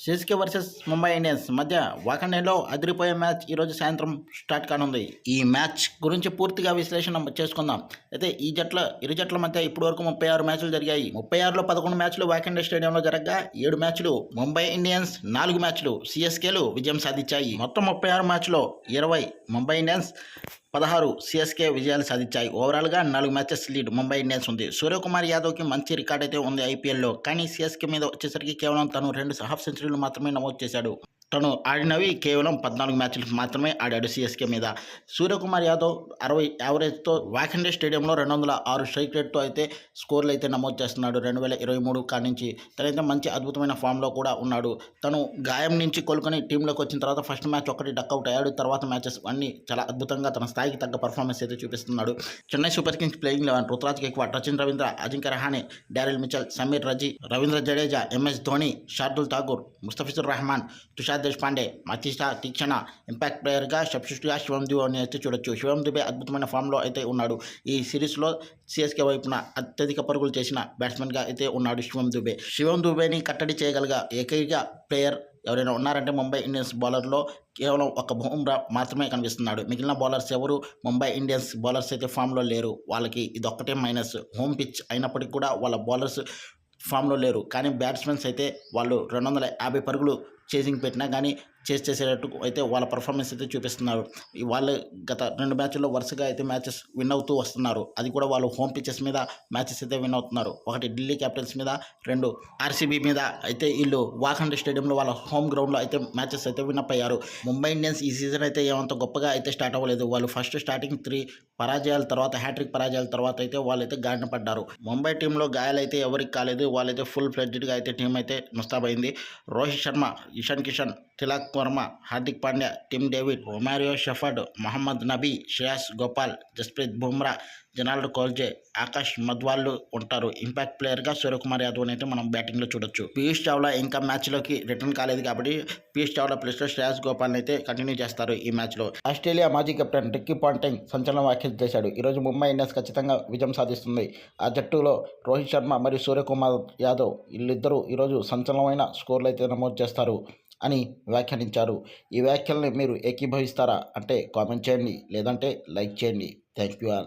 CSK versus Mumbai Indians మధ్య వాకండేలో అదిరిపోయే match ఈరోజు సాయంత్రం స్టార్ట్ కానుంది. ఈ మ్యాచ్ గురించి పూర్తిగా విశ్లేషణ చేసుకుందాం. అయితే ఈ జట్ల ఇరు జట్ల మధ్య ఇప్పటివరకు ముప్పై ఆరు మ్యాచ్లు జరిగాయి. ముప్పై ఆరులో పదకొండు మ్యాచ్లు వాకండే స్టేడియంలో జరగగా. ఏడు మ్యాచ్లు ముంబై ఇండియన్స్ నాలుగు మ్యాచ్లు సిఎస్కేలు విజయం సాధించాయి. మొత్తం ముప్పై ఆరు మ్యాచ్లో ఇరవై ముంబై ఇండియన్స్ పదహారు సిఎస్కే విజయాలు సాధించాయి. ఓవరాల్గా నాలుగు మ్యాచెస్ లీడ్ ముంబై ఇండియన్స్ ఉంది. సూర్యకుమార్ యాదవ్కి మంచి రికార్డ్ అయితే ఉంది ఐపీఎల్లో. కానీ సిఎస్కే మీద వచ్చేసరికి కేవలం తను రెండు హాఫ్ సెంచరీలు మాత్రమే నమోదు చేశాడు. తను ఆడినవి కేవలం పద్నాలుగు మ్యాచ్లు మాత్రమే ఆడాడు సిఎస్కే మీద. సూర్యకుమార్ యాదవ్ అరవై యావరేజ్తో వాకండే స్టేడియంలో రెండు వందల ఆరు స్ట్రైక్ రేట్తో అయితే స్కోర్లు అయితే నమోదు చేస్తున్నాడు. రెండు వేల ఇరవై మూడు కానించి తనైతే మంచి అద్భుతమైన ఫామ్లో కూడా ఉన్నాడు. తను గాయం నుంచి కోలుకొని టీంలోకి వచ్చిన తర్వాత ఫస్ట్ మ్యాచ్ ఒకటి డక్అవుట్ అయ్యాడు. తర్వాత మ్యాచెస్ అన్ని చాలా అద్భుతంగా తన స్థాయికి తగ్గ పర్ఫార్మెన్స్ అయితే చూపిస్తున్నాడు. Chennai Super Kings playing eleven Ruturaj Gaikwad Rachin Ravindra Ajinkya Rahane Daryl Mitchell Sameer Rizvi Ravindra Jadeja MS Dhoni Shardul Thakur Mustafizur Rahman Tushar Deshpande Matheesha Theekshana impact ప్లేయర్గా సబ్స్టిట్యూట్గా శివం దుబే అని అయితే చూడొచ్చు. శివం దుబే అద్భుతమైన ఫామ్లో అయితే ఉన్నాడు. ఈ సిరీస్లో సిఎస్కే వైపున అత్యధిక పరుగులు చేసిన బ్యాట్స్మెన్గా అయితే ఉన్నాడు శివం దుబే శివం దుబేని కట్టడి చేయగలిగ ఏకైక ప్లేయర్ ఎవరైనా ఉన్నారంటే ముంబై ఇండియన్స్ బౌలర్లో కేవలం ఒక బుమ్రా మాత్రమే కనిపిస్తున్నాడు. మిగిలిన బౌలర్స్ ఎవరు? ముంబై ఇండియన్స్ బౌలర్స్ అయితే ఫామ్లో లేరు. వాళ్ళకి ఇదొక్కటే మైనస్. హోమ్ పిచ్ అయినప్పటికీ కూడా వాళ్ళ బౌలర్స్ ఫామ్లో లేరు. కానీ బ్యాట్స్మెన్స్ అయితే వాళ్ళు రెండు వందల యాభై పరుగులు చేసింగ్ పెట్టినా కానీ చేసి చేసేటట్టు అయితే వాళ్ళ పర్ఫార్మెన్స్ అయితే చూపిస్తున్నారు. వాళ్ళు గత రెండు మ్యాచ్ల్లో వరుసగా అయితే మ్యాచెస్ విన్ అవుతూ వస్తున్నారు. అది కూడా వాళ్ళు హోమ్ పిచెస్ మీద మ్యాచెస్ అయితే విన్ అవుతున్నారు. ఒకటి ఢిల్లీ క్యాపిటల్స్ మీద రెండు ఆర్సీబీ మీద అయితే వీళ్ళు వాఖండ్ స్టేడియంలో వాళ్ళ హోమ్ గ్రౌండ్లో అయితే మ్యాచెస్ అయితే విన్ అప్ అయ్యారు. ముంబై ఇండియన్స్ ఈ సీజన్ అయితే ఏమంత గొప్పగా అయితే స్టార్ట్ అవ్వలేదు. వాళ్ళు ఫస్ట్ స్టార్టింగ్ త్రీ పరాజయాల తర్వాత హ్యాట్రిక్ పరాజయాల తర్వాత అయితే వాళ్ళైతే గాడిన పడ్డారు. ముంబై టీంలో గాయాలైతే ఎవరికి కాలేదు. వాళ్ళైతే ఫుల్ ఫ్లెడ్జ్డ్గా అయితే టీం అయితే ముస్తాబైంది. Rohit Sharma Ishan Kishan Tilak Varma Hardik Pandya Tim David Romario Shepherd Mohammad Nabi Shreyas Gopal Jasprit Bumrah Gerald Coetzee Akash మధ్వాళ్ళు ఉంటారు. ఇంపాక్ట్ ప్లేయర్గా సూర్యకుమార్ యాదవ్ అయితే మనం బ్యాటింగ్లో చూడొచ్చు. పీయూష్ చావ్లా ఇంకా మ్యాచ్లోకి రిటర్న్ కాలేదు కాబట్టి పీయూష్ చావ్లా ప్లేస్లో శ్రేయస్ గోపాల్ అయితే కంటిన్యూ చేస్తారు ఈ మ్యాచ్లో ఆస్ట్రేలియా మాజీ కెప్టెన్ రిక్కీ పాంటింగ్ సంచలన వ్యాఖ్యలు చేశాడు. ఈరోజు ముంబై ఇండియన్స్ ఖచ్చితంగా విజయం సాధిస్తుంది. ఆ జట్టులో రోహిత్ శర్మ మరియు సూర్యకుమార్ యాదవ్ వీళ్ళిద్దరూ ఈరోజు సంచలనమైన స్కోర్లు అయితే నమోదు చేస్తారు. అని వ్యాఖ్యానించారు. ఈ వ్యాఖ్యల్ని మీరు ఏకీభవిస్తారా? అంటే కామెంట్ చేయండి. లేదంటే లైక్ చేయండి. Thank you all.